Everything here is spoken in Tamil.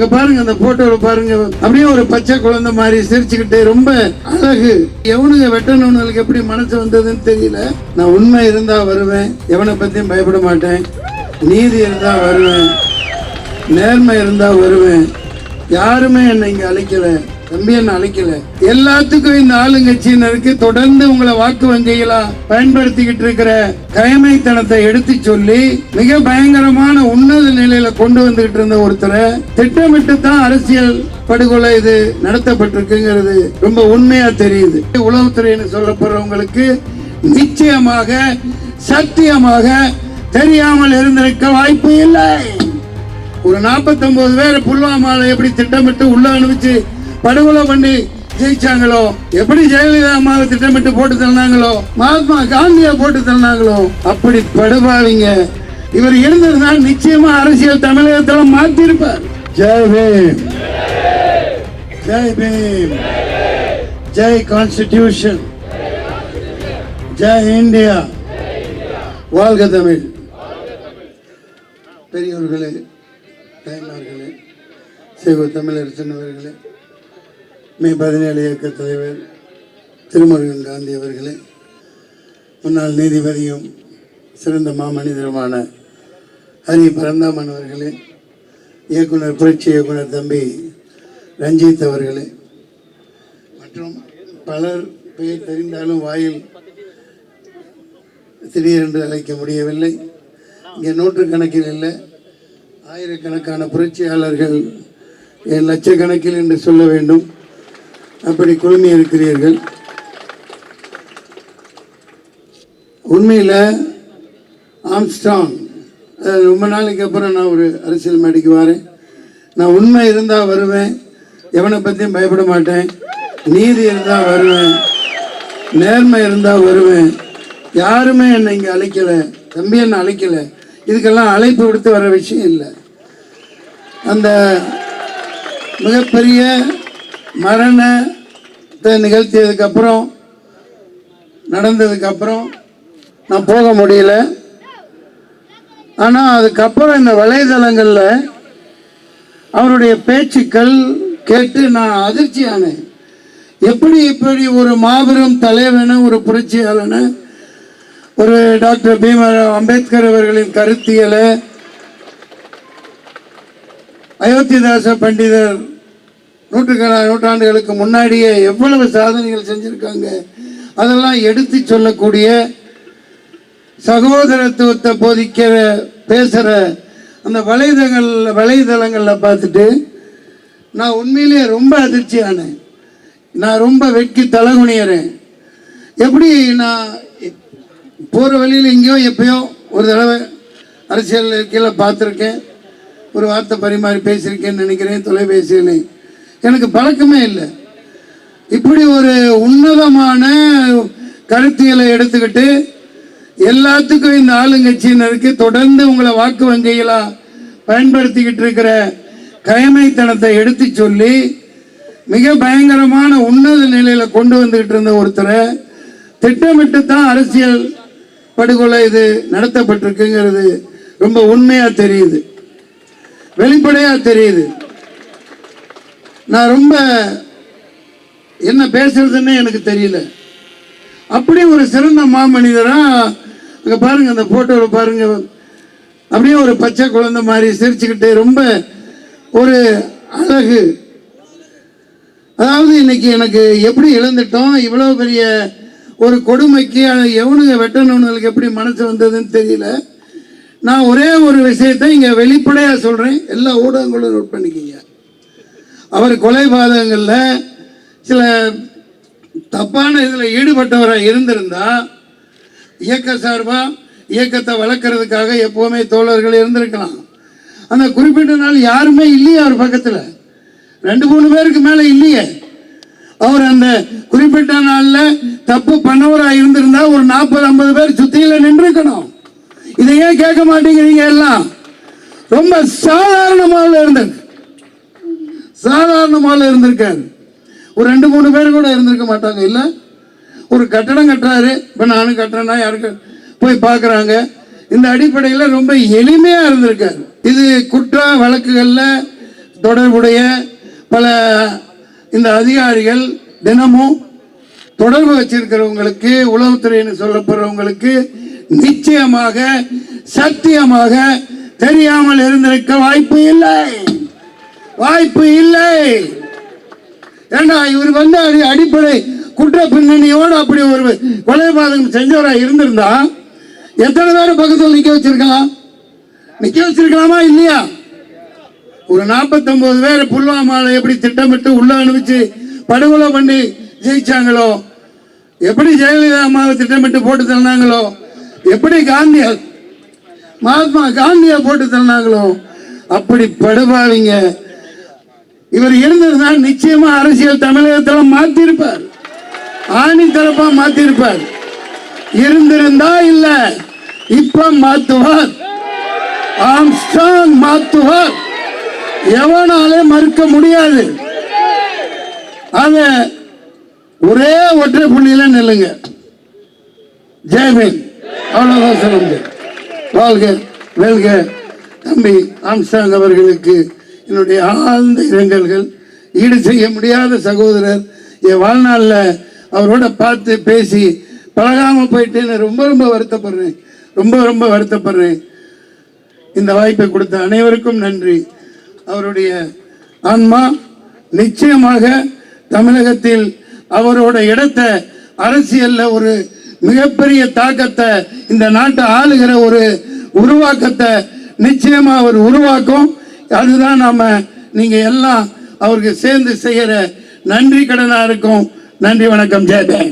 இங்க பாருங்க அந்த போட்டோல பாருங்க. அப்படியே ஒரு பச்சை குழந்தை மாதிரி சிரிச்சுக்கிட்டு ரொம்ப அழகு. எவனுங்க வெட்டணும்னுக்கு எப்படி மனசு வந்ததுன்னு தெரியல. நான் உண்மை இருந்தா வருவேன் எவனை பத்தியும் பயப்பட மாட்டேன். நீதி இருந்தா வருவேன் நேர்மை இருந்தா வருவேன். யாருமே என்னை இங்க அழைக்கல. தம்பி அழைக்கல? எல்லாத்துக்கும் இந்த ஆளுங்கட்சியினருக்கு தொடர்ந்து உங்களை வாக்கு வங்கிகளா பயன்படுத்திக்கிட்டு இருக்கிற கயமைத்தனத்தை எடுத்து சொல்லி மிக பயங்கரமான உன்னத நிலையில கொண்டு வந்துகிட்டு இருந்த ஒருத்தரை திட்டமிட்டு தான் அரசியல் படுகொலை இது நடத்தப்பட்டிருக்குங்கிறது ரொம்ப உண்மையா தெரியுது. உளவுத்துறைன்னு சொல்லப்படுறவங்களுக்கு நிச்சயமாக சத்தியமாக தெரியாமல் இருந்திருக்க வாய்ப்பு இல்லை. ஒரு 49 பேர் புல்வாமாவில் எப்படி திட்டமிட்டு உள்ள அனுப்பிச்சு படுகொலை பண்ணி ஜெயிச்சாங்களோ? எப்படி ஜெயலலிதா அம்மாவை திட்டமிட்டு போட்டு தந்தாங்களோ மகாத்மா காந்தியா போட்டு தந்தாங்களோ அப்படி படுபாவீங்க. இவர் இருந்திருந்தா நிச்சயமா அரசியல் தமிழகத்துல மாத்திருப்பார். ஜெய் பீம். ஜெய் பீம். ஜெய் கான்ஸ்டிடியூஷன். ஜெய் இந்தியா. வாழ்க தமிழ். பெரியவர்களே தாய்மார்களே சிவ தமிழரசன் அவர்களே மே பதினேழு இயக்க தலைவர் திருமுருகன் காந்தி அவர்களே முன்னாள் நீதிபதியும் சிறந்த மாமனிதருமான ஹரி பரந்தாமன் அவர்களே இயக்குனர் புரட்சி இயக்குனர் தம்பி ரஞ்சித் அவர்களே மற்றும் பலர் பெயர் தெரிந்தாலும் வாயில் திடீரென்று அழைக்க முடியவில்லை. இங்கே நூற்றுக்கணக்கில் இல்லை ஆயிரக்கணக்கான புரட்சியாளர்கள் என் லட்சக்கணக்கில் என்று சொல்ல வேண்டும். அப்படி குழுமி இருக்கிறீர்கள். உண்மையில் ஆம்ஸ்டாங் ரொம்ப நாளைக்கு அப்புறம் நான் ஒரு அரசியல் மேடைக்கு வரேன். நான் உண்மை இருந்தால் வருவேன் எவனை பற்றியும் பயப்பட மாட்டேன். நீதி இருந்தால் வருவேன் நேர்மை இருந்தால் வருவேன். யாருமே என்னை இங்கே அழைக்கலை தம்பி என்னை அழைக்கலை. இதுக்கெல்லாம் அழைப்பு கொடுத்து வர விஷயம் இல்லை. அந்த மிகப்பெரிய மரணத்தை நிகழ்த்தியதுக்கப்புறம் நடந்ததுக்கப்புறம் நான் போக முடியல. ஆனால் அதுக்கப்புறம் இந்த வலைதளங்களில் அவருடைய பேச்சுக்கள் கேட்டு நான் அதிர்ச்சியானேன். எப்படி இப்படி ஒரு மாபெரும் தலைவன ஒரு புரட்சியாளனை ஒரு டாக்டர் பீமராவ் அம்பேத்கர் அவர்களின் கருத்தியலை அயோத்திதாச பண்டிதர் நூற்றுக்கணக்கான நூற்றாண்டுகளுக்கு முன்னாடியே எவ்வளவு சாதனைகள் செஞ்சுருக்காங்க. அதெல்லாம் எடுத்து சொல்லக்கூடிய சகோதரத்துவத்தை போதிக்கிற பேசுகிற அந்த வலைதளங்கள் வலைதளங்களில் பார்த்துட்டு நான் உண்மையிலேயே ரொம்ப அதிர்ச்சியானேன். நான் ரொம்ப வெட்கி தலகுனியறேன். எப்படி நான் போகிற வழியில் எங்கேயோ எப்பயோ ஒரு தடவை அரசியல் கீழே பார்த்துருக்கேன். ஒரு வார்த்தை பரிமாறி பேசியிருக்கேன்னு நினைக்கிறேன் தொலைபேசியில். எனக்கு பழக்கமே இல்லை. இப்படி ஒரு உன்னதமான கருத்தியலை எடுத்துக்கிட்டு எல்லாத்துக்கும் இந்த ஆளுங்கட்சியினருக்கு தொடர்ந்து உங்களை வாக்கு வங்கிகளா பயன்படுத்திக்கிட்டு இருக்கிற கயமைத்தனத்தை எடுத்து சொல்லி மிக பயங்கரமான உன்னத நிலையில கொண்டு வந்துகிட்டு இருந்த ஒருத்தரை திட்டமிட்டு தான் அரசியல் படுகொலை இது நடத்தப்பட்டிருக்குங்கிறது ரொம்ப உண்மையா தெரியுது. வெளிப்படையா தெரியுது. நான் ரொம்ப என்ன பேசுறதுன்னு எனக்கு தெரியல. அப்படி ஒரு சிறந்த மாமனிதராக அங்கே பாருங்கள் அந்த ஃபோட்டோவில் பாருங்கள் அப்படியே ஒரு பச்சை குழந்தை மாதிரி சிரிச்சுக்கிட்டு ரொம்ப ஒரு அழகு. அதாவது இன்னைக்கு எனக்கு எப்படி இழந்துட்டோம் இவ்வளோ பெரிய ஒரு கொடுமைக்கு எவனுங்க வெட்டணும்னுக்கு எப்படி மனசு வந்ததுன்னு தெரியல. நான் ஒரே ஒரு விஷயத்தை இங்கே வெளிப்படையாக சொல்கிறேன் எல்லா ஊடகங்களும் நோட் பண்ணிக்கிங்க. அவர் கொலைபாதகங்கள்ல சில தப்பான இதில் ஈடுபட்டவராக இருந்திருந்தா இயக்க சார்பா இயக்கத்தை வளர்க்கறதுக்காக எப்போவுமே தோழர்கள் இருந்திருக்கலாம். அந்த குறிப்பிட்ட நாள் யாருமே இல்லையே அவர் பக்கத்தில். ரெண்டு மூணு பேருக்கு மேலே இல்லையே. அவர் அந்த குறிப்பிட்ட நாளில் தப்பு பண்ணவராக இருந்திருந்தா ஒரு நாற்பது ஐம்பது பேர் சுத்தியில் நின்றுக்கணும். இதை ஏன் கேட்க மாட்டேங்கிறீங்க எல்லாம்? ரொம்ப சாதாரணமாக சாதாரணமாக இருந்திருக்காரு ஒரு ரெண்டு மூணு பேர் கூட இருந்திருக்க மாட்டாங்க. இல்லை ஒரு கட்டடம் கட்டுறாரு. இப்போ நானும் கட்டுறேன்னா யாருக்கு போய் பார்க்குறாங்க. இந்த அடிப்படையில் ரொம்ப எளிமையாக இருந்திருக்காரு. இது குற்ற வழக்குகளில் தொடர்புடைய பல இந்த அதிகாரிகள் தினமும் தொடர்பு வச்சிருக்கிறவங்களுக்கு உளவுத்துறைன்னு சொல்லப்படுறவங்களுக்கு நிச்சயமாக சத்தியமாக தெரியாமல் இருந்திருக்க வாய்ப்பு இல்லை. வாய்ப்பு இல்லை. ஏண்டா இவர் வந்து அடி- அடிப்படை குற்ற பின்னணியோடு அப்படி ஒரு கொலைபாதகம் செஞ்சவராக இருந்திருந்தா எத்தனை பேர் பக்கத்தில் நிற்க வச்சிருக்கலாம் நிற்க வச்சிருக்கலாமா இல்லையா? ஒரு 49 பேர் புல்வாமாவில் எப்படி திட்டமிட்டு உள்ள அனுப்பிச்சு படுகொலை பண்ணி ஜெயிச்சாங்களோ? எப்படி ஜெயலலிதா அம்மாவை திட்டமிட்டு போட்டு தந்தாங்களோ எப்படி காந்திய மகாத்மா காந்தியை போட்டு தந்தாங்களோ அப்படி படுபாவீங்க இவர் இருந்திருந்தா நிச்சயமா அரசியல் தமிழகத்தில் மாத்திருப்பார். ஆணி தரப்பா மாத்திருப்பார். இருந்திருந்தா இல்ல இப்ப மாத்துவார். ஆம்ஸ்டாங் மாத்துவார். எவனாலே மறுக்க முடியாது. அத ஒரே ஒற்றை புள்ளியில நில்லுங்க. ஜெயபின் அவ்வளவுதான் சொல்ல முடியும். வாழ்க வெல்க தம்பி ஆம்ஸ்டாங் அவர்களுக்கு என்னுடைய ஆழ்ந்த இரங்கல்கள் ஈடு செய்ய முடியாத சகோதரர் என் வாழ்நாளில் அவரோட பார்த்து பேசி பழகாமல் போயிட்டேன்னு ரொம்ப ரொம்ப வருத்தப்படுறேன். ரொம்ப ரொம்ப வருத்தப்படுறேன். இந்த வாய்ப்பை கொடுத்த அனைவருக்கும் நன்றி. அவருடைய ஆன்மா நிச்சயமாக தமிழகத்தில் அவரோட இடத்தை அரசியல்ல ஒரு மிகப்பெரிய தாக்கத்தை இந்த நாட்டை ஆளுகிற ஒரு உருவாக்கத்தை நிச்சயமா அவர் உருவாக்கும். அதுதான் நாம நீங்க எல்லாம் அவருக்கு சேர்ந்து செய்யற நன்றி கடனா இருக்கும். நன்றி வணக்கம். ஜெயபேன்